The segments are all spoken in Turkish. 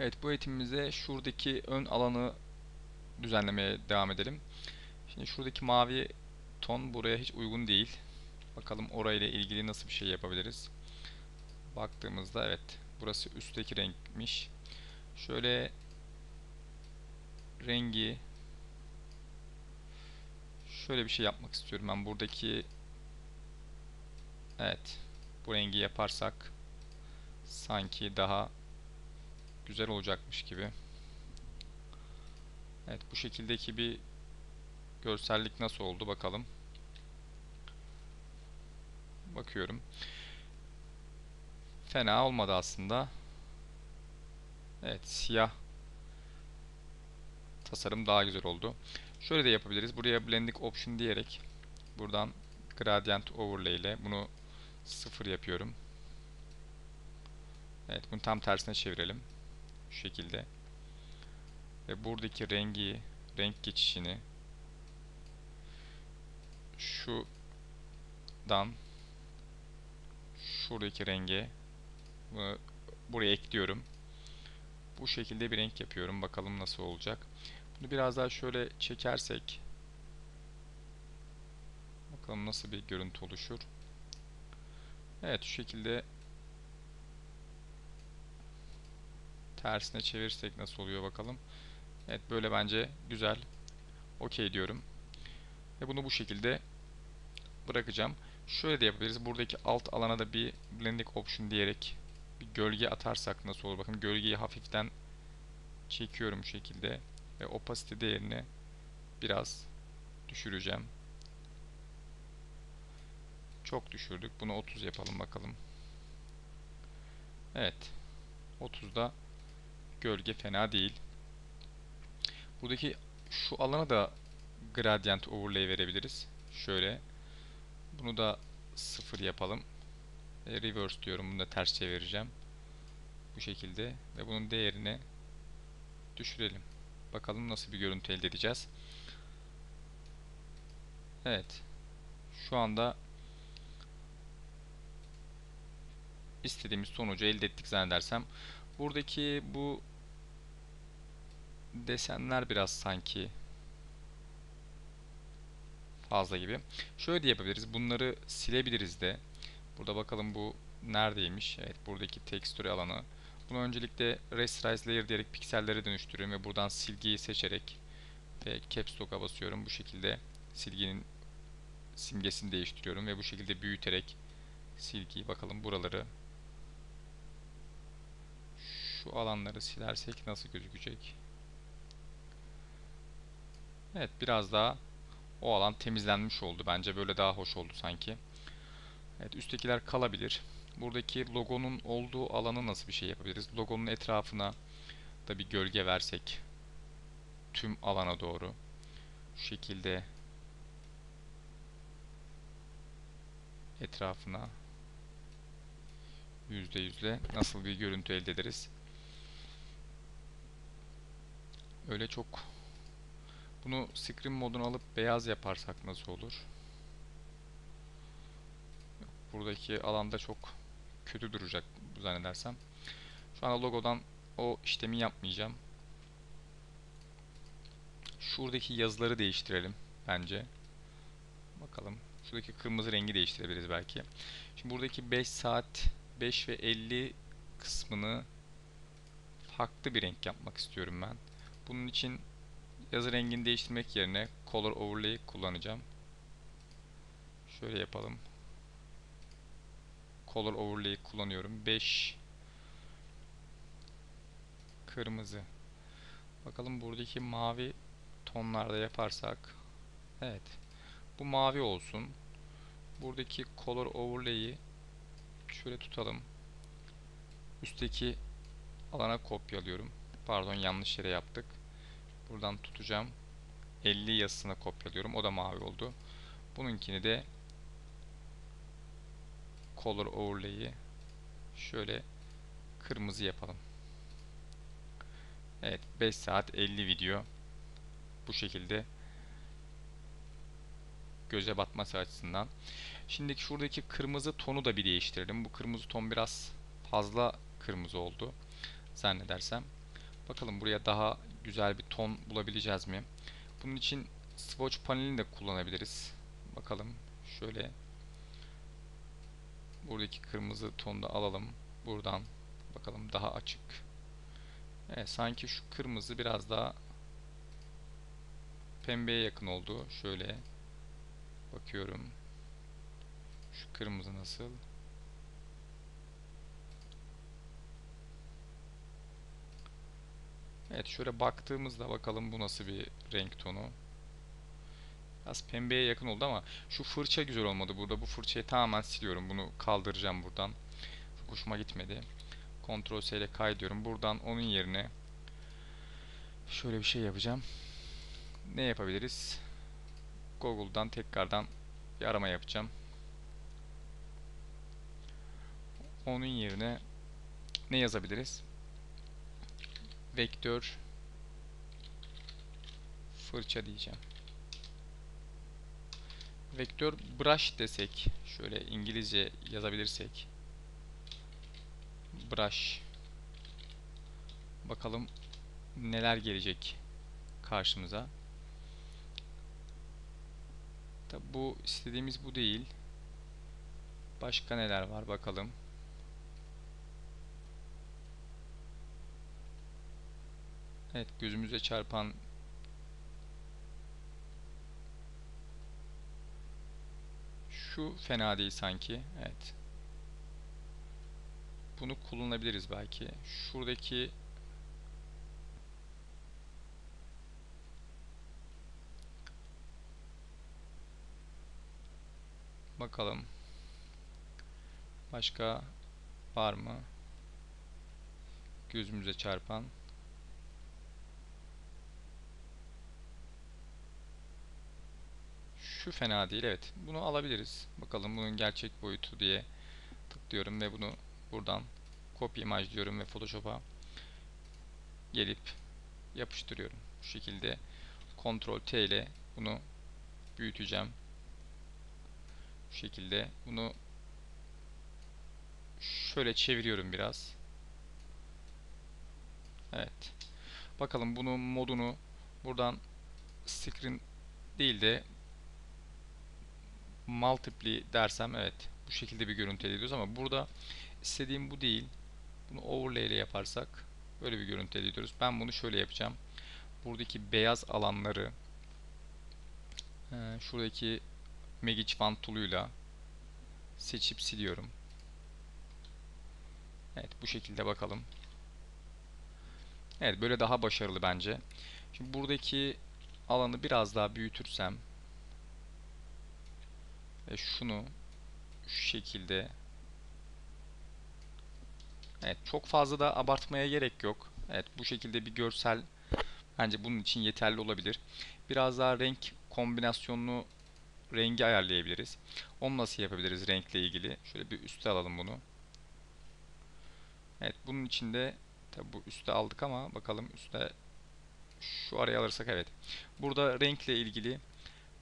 Evet bu eğitimimizde şuradaki ön alanı düzenlemeye devam edelim. Şimdi şuradaki mavi ton buraya hiç uygun değil. Bakalım orayla ilgili nasıl bir şey yapabiliriz. Baktığımızda evet burası üstteki renkmiş. Şöyle rengi şöyle bir şey yapmak istiyorum ben buradaki evet bu rengi yaparsak sanki daha güzel olacakmış gibi. Evet bu şekildeki bir görsellik nasıl oldu bakalım. Bakıyorum. Fena olmadı aslında. Evet siyah tasarım daha güzel oldu. Şöyle de yapabiliriz. Buraya blending option diyerek buradan gradient overlay ile bunu sıfır yapıyorum. Evet bunu tam tersine çevirelim. Şu şekilde. Ve buradaki rengi, renk geçişini şuradan şuradaki renge buraya ekliyorum. Bu şekilde bir renk yapıyorum. Bakalım nasıl olacak. Bunu biraz daha şöyle çekersek bakalım nasıl bir görüntü oluşur. Evet şu şekilde tersine çevirirsek nasıl oluyor bakalım. Evet böyle bence güzel. Okey diyorum. Ve bunu bu şekilde bırakacağım. Şöyle de yapabiliriz. Buradaki alt alana da bir blending option diyerek bir gölge atarsak nasıl olur? Bakın gölgeyi hafiften çekiyorum bu şekilde ve opacity değerini biraz düşüreceğim. Çok düşürdük. Bunu 30 yapalım bakalım. Evet. 30'da gölge fena değil. Buradaki şu alana da gradient overlay verebiliriz. Şöyle. Bunu da 0 yapalım. E, reverse diyorum. Bunu da ters çevireceğim. Bu şekilde. Ve bunun değerini düşürelim. Bakalım nasıl bir görüntü elde edeceğiz. Evet. Şu anda istediğimiz sonucu elde ettik zannedersem. Buradaki bu desenler biraz sanki fazla gibi. Şöyle de yapabiliriz. Bunları silebiliriz de. Burada bakalım bu neredeymiş? Evet buradaki tekstür alanı. Bunu öncelikle rasterize layer diyerek piksellere dönüştürüyorum ve buradan silgiyi seçerek ve caps lock'a basıyorum. Bu şekilde silginin simgesini değiştiriyorum ve bu şekilde büyüterek silgiyi bakalım buraları şu alanları silersek nasıl gözükecek? Evet biraz daha o alan temizlenmiş oldu. Bence böyle daha hoş oldu sanki. Evet üsttekiler kalabilir. Buradaki logonun olduğu alanı nasıl bir şey yapabiliriz? Logonun etrafına da bir gölge versek tüm alana doğru şu şekilde etrafına yüzde yüzle nasıl bir görüntü elde ederiz? Öyle çok bunu screen modunu alıp beyaz yaparsak nasıl olur? Buradaki alanda çok kötü duracak zannedersem. Şu anda logodan o işlemi yapmayacağım. Şuradaki yazıları değiştirelim bence. Bakalım. Şuradaki kırmızı rengi değiştirebiliriz belki. Şimdi buradaki 5 saat 5 ve 50 kısmını farklı bir renk yapmak istiyorum ben. Bunun için yazı rengini değiştirmek yerine Color Overlay kullanacağım. Şöyle yapalım. Color Overlay kullanıyorum. 5 kırmızı. Bakalım buradaki mavi tonlarda yaparsak. Evet. Bu mavi olsun. Buradaki Color Overlay'i şöyle tutalım. Üstteki alana kopyalıyorum. Pardon yanlış yere yaptık. Buradan tutacağım. 50 yazısına kopyalıyorum. O da mavi oldu. Bununkini de color overlay'i şöyle kırmızı yapalım. Evet 5 saat 50 video bu şekilde göze batması açısından. Şimdi şuradaki kırmızı tonu da bir değiştirelim. Bu kırmızı ton biraz fazla kırmızı oldu zannedersem. Bakalım buraya daha güzel bir ton bulabileceğiz mi? Bunun için swatch panelini de kullanabiliriz. Bakalım şöyle buradaki kırmızı tonu da alalım. Buradan bakalım daha açık. Evet, sanki şu kırmızı biraz daha pembeye yakın oldu. Şöyle bakıyorum. Şu kırmızı nasıl? Evet şöyle baktığımızda bakalım bu nasıl bir renk tonu. Biraz pembeye yakın oldu ama şu fırça güzel olmadı burada. Bu fırçayı tamamen siliyorum. Bunu kaldıracağım buradan. Çok hoşuma gitmedi. Ctrl S ile kaydırıyorum. Buradan onun yerine şöyle bir şey yapacağım. Ne yapabiliriz? Google'dan tekrardan bir arama yapacağım. Onun yerine ne yazabiliriz? Vektör fırça diyeceğim. Vektör brush desek, şöyle İngilizce yazabilirsek. Brush. Bakalım neler gelecek karşımıza. Tabi bu istediğimiz bu değil. Başka neler var bakalım. Evet gözümüze çarpan şu fena değil sanki. Evet. Bunu kullanabiliriz belki. Şuradaki Bakalım. Başka var mı? Gözümüze çarpan. Şu fena değil. Evet. Bunu alabiliriz. Bakalım bunun gerçek boyutu diye tıklıyorum ve bunu buradan copy imaj diyorum ve Photoshop'a gelip yapıştırıyorum. Bu şekilde Ctrl T ile bunu büyüteceğim. Bu şekilde bunu şöyle çeviriyorum biraz. Evet. Bakalım bunun modunu buradan screen değil de multiply dersem evet bu şekilde bir görüntü elde ediyoruz ama burada istediğim bu değil. Bunu overlay ile yaparsak böyle bir görüntü elde ediyoruz. Ben bunu şöyle yapacağım. Buradaki beyaz alanları şuradaki Magic Wand tool'uyla seçip siliyorum. Evet bu şekilde bakalım. Evet böyle daha başarılı bence. Şimdi buradaki alanı biraz daha büyütürsem ve şunu şu şekilde Evet çok fazla da abartmaya gerek yok. Evet bu şekilde bir görsel bence bunun için yeterli olabilir. Biraz daha renk kombinasyonunu rengi ayarlayabiliriz. Onu nasıl yapabiliriz renkle ilgili? Şöyle bir üste alalım bunu. Evet bunun içinde tabi bu üste aldık ama bakalım üste şu araya alırsak evet. Burada renkle ilgili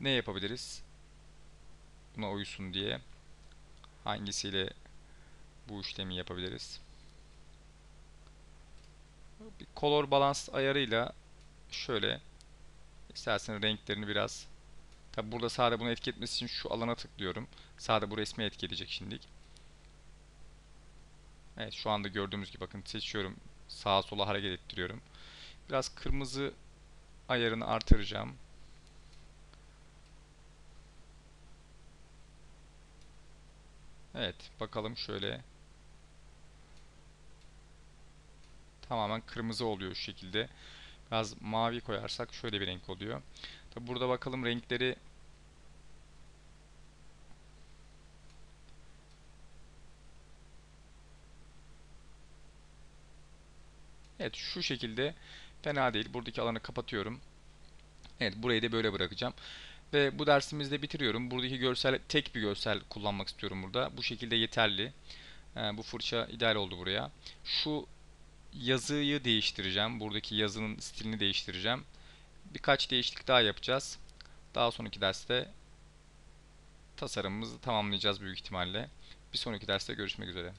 ne yapabiliriz? Buna uysun diye hangisiyle bu işlemi yapabiliriz? Bir color balance ayarıyla şöyle istersen renklerini biraz Tabi burada sağda bunu etki etmesi için şu alana tıklıyorum. Sağda bu resmi etki edecek şimdilik. Evet şu anda gördüğümüz gibi bakın seçiyorum. Sağa sola hareket ettiriyorum. Biraz kırmızı ayarını artıracağım. Evet bakalım şöyle. Tamamen kırmızı oluyor şu şekilde. Biraz mavi koyarsak şöyle bir renk oluyor. Tabi burada bakalım renkleri Evet şu şekilde fena değil. Buradaki alanı kapatıyorum. Evet burayı da böyle bırakacağım. Ve bu dersimizde bitiriyorum. Buradaki görsel tek bir görsel kullanmak istiyorum burada. Bu şekilde yeterli. Ee, bu fırça ideal oldu buraya. Şu yazıyı değiştireceğim. Buradaki yazının stilini değiştireceğim. Birkaç değişiklik daha yapacağız. Daha sonraki derste tasarımımızı tamamlayacağız büyük ihtimalle. Bir sonraki derste görüşmek üzere.